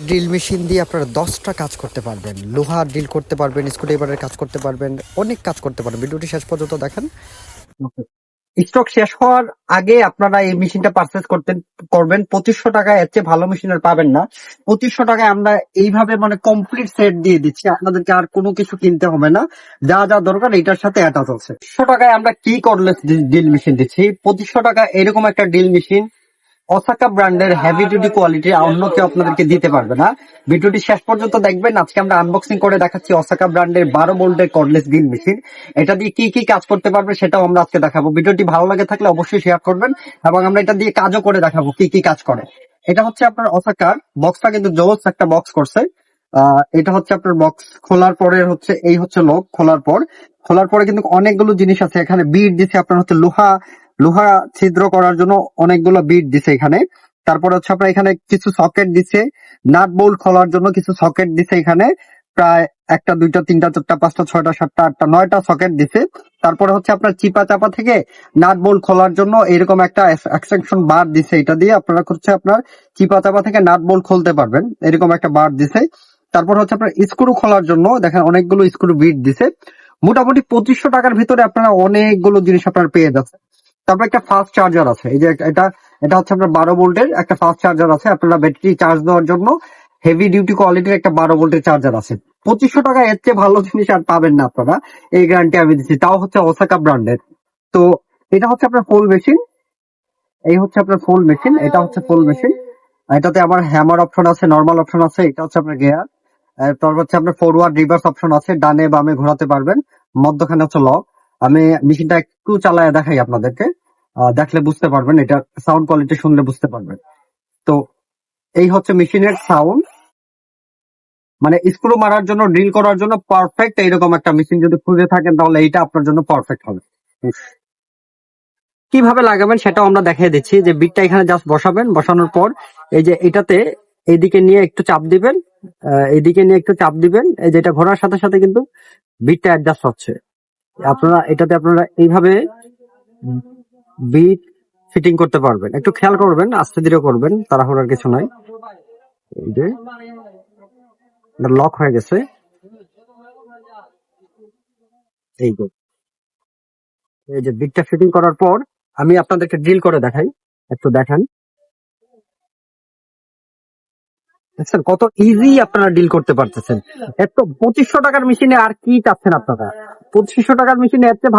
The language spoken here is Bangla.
ড্রিল মেশিন দিয়ে আপনারা দশটা কাজ করতে পারবেন লোহা ড্রিল করতে পারবেন স্ক্রুড্রাইভারের কাজ করতে পারবেন অনেক কাজ করতে পারবেন ভিডিওটি শেষ পর্যন্ত দেখেন স্টক শেষ হওয়ার আগে আপনারা এই মেশিনটা পারচেস করতেন করবেন পঁচিশশো টাকায় এর চেয়ে ভালো মেশিন আর পাবেন না পঁচিশশো টাকায় আমরা এইভাবে মানে কমপ্লিট সেট দিয়ে দিচ্ছি আপনাদেরকে আর কোনো কিছু কিনতে হবে না যা যা দরকার এটার সাথে আছে পঁচিশশো টাকায় আমরা কি করলেস ড্রিল মেশিন দিচ্ছি পঁচিশশো টাকা এরকম একটা ড্রিল মেশিন অসাকা ব্র্যান্ডের হেভি ডিউটি কোয়ালিটি অন্য কেউ আপনাদেরকে দিতে পারবে না। ভিডিওটি শেষ পর্যন্ত দেখবেন। আজকে আমরা আনবক্সিং করে দেখাচ্ছি অসাকা ব্র্যান্ডের বারো বোল্টের কর্ডলেস ড্রিল মেশিন এটা দিয়ে কি কি কাজ করতে পারবে সেটাও আমরা আজকে দেখাবো। ভিডিওটি ভালো লাগে থাকলে অবশ্যই শেয়ার করবেন এবং আমরা এটা দিয়ে কাজও করে দেখাবো কি কি কাজ করে। এটা হচ্ছে আপনার অসাকার বক্সটা কিন্তু জোস একটা বক্স করছে। এটা হচ্ছে আপনার বক্স খোলার পরে হচ্ছে, এই হচ্ছে লোক খোলার পর। খোলার পরে কিন্তু অনেকগুলো জিনিস আছে। এখানে বিট দিছে আপনার হচ্ছে লোহা লোহা ছিদ্র করার জন্য অনেকগুলো বিট দিছে এখানে। তারপরে হচ্ছে আপনার এখানে কিছু সকেট দিছে। নাট বোল্ট খোলার জন্য কিছু সকেট দিছে এখানে। প্রায় একটা, দুইটা, তিনটা, চারটা, পাঁচটা, ছয়টা, সাতটা, আটটা, নয়টা সকেট দিছে। তারপরে হচ্ছে আপনার চিপা চাপা থেকে নাট বোল্ট খোলার জন্য এরকম একটা এক্সটেনশন বার দিছে। এটা দিয়ে আপনারা হচ্ছে আপনার চিপা চাপা থেকে নাট বোল্ট খুলতে পারবেন। এরকম একটা বার দিছে। তারপর হচ্ছে আপনার স্ক্রু খোলার জন্য দেখেন অনেকগুলো স্ক্রু বিট দিছে। মোটামুটি পঁচিশশো টাকার ভিতরে আপনারা অনেকগুলো জিনিস আপনার পেয়ে যাচ্ছেন। তারপর একটা ফাস্ট চার্জার আছে। এই যে এটা এটা হচ্ছে আপনার বারো ভোল্টের একটা ফাস্ট চার্জার আছে। আপনারা ব্যাটারি চার্জ দেওয়ার জন্য হেভি ডিউটি কোয়ালিটির একটা বারো ভোল্টের চার্জার আছে। পঁচিশশো টাকা এর চেয়ে ভালো জিনিস আর পাবেন না আপনারা। এই গ্যারান্টি আমি দিচ্ছি। তাও হচ্ছে ওসাকা ব্র্যান্ডের তো এটা হচ্ছে আপনার ফুল মেশিন এই হচ্ছে আপনার ফুল মেশিন এটা হচ্ছে ফুল মেশিন এটাতে আমার হ্যামার অপশন আছে নর্মাল অপশন আছে। এটা হচ্ছে আপনার গিয়ার তারপর হচ্ছে আপনার ফরওয়ার্ড রিভার্স অপশন আছে। ডানে বামে ঘোরাতে পারবেন। মধ্যখানে হচ্ছে লক আমি মেশিনটা একটু চালায় দেখাই আপনাদেরকে। দেখলে বুঝতে পারবেন, এটা সাউন্ড কোয়ালিটি শুনলে বুঝতে পারবেন। তো, এই হচ্ছে মেশিনের সাউন্ড মানে স্ক্রু মারার জন্য ড্রিল করার জন্য পারফেক্ট এইরকম একটা মেশিন যদি খুঁজে থাকেন, তাহলে এইটা আপনার জন্য পারফেক্ট হবে। কীভাবে লাগাবেন সেটাও আমরা দেখিয়ে দিচ্ছি। যে বিটটা এখানে জাস্ট বসাবেন। বসানোর পর এই যে এটাতে এইদিকে নিয়ে একটু চাপ দিবেন। এইদিকে নিয়ে একটু চাপ দিবেন। এই যেটা ঘোরার সাথে সাথে কিন্তু বিটটা অ্যাডজাস্ট হচ্ছে। আপনারা, এটাতে আপনারা এইভাবে বিট ফিটিং করতে পারবেন। একটু খেয়াল করবেন, আস্তে ধীরে করবেন, তাড়াহুড়ার কিছু নাই। এই যে লক হয়ে গেছে। এই যে এই যে বিটটা ফিটিং করার পর আমি আপনাদেরকে ড্রিল করে দেখাই। একটু দেখান। দেখছেন কত ইজি আপনারা ডিল করতে পারতেছেন। এত পঁচিশশো টাকার মেশিনে আর কি চাচ্ছেন আপনারা? পঁচিশশো টাকার মেশিন এর চেয়ে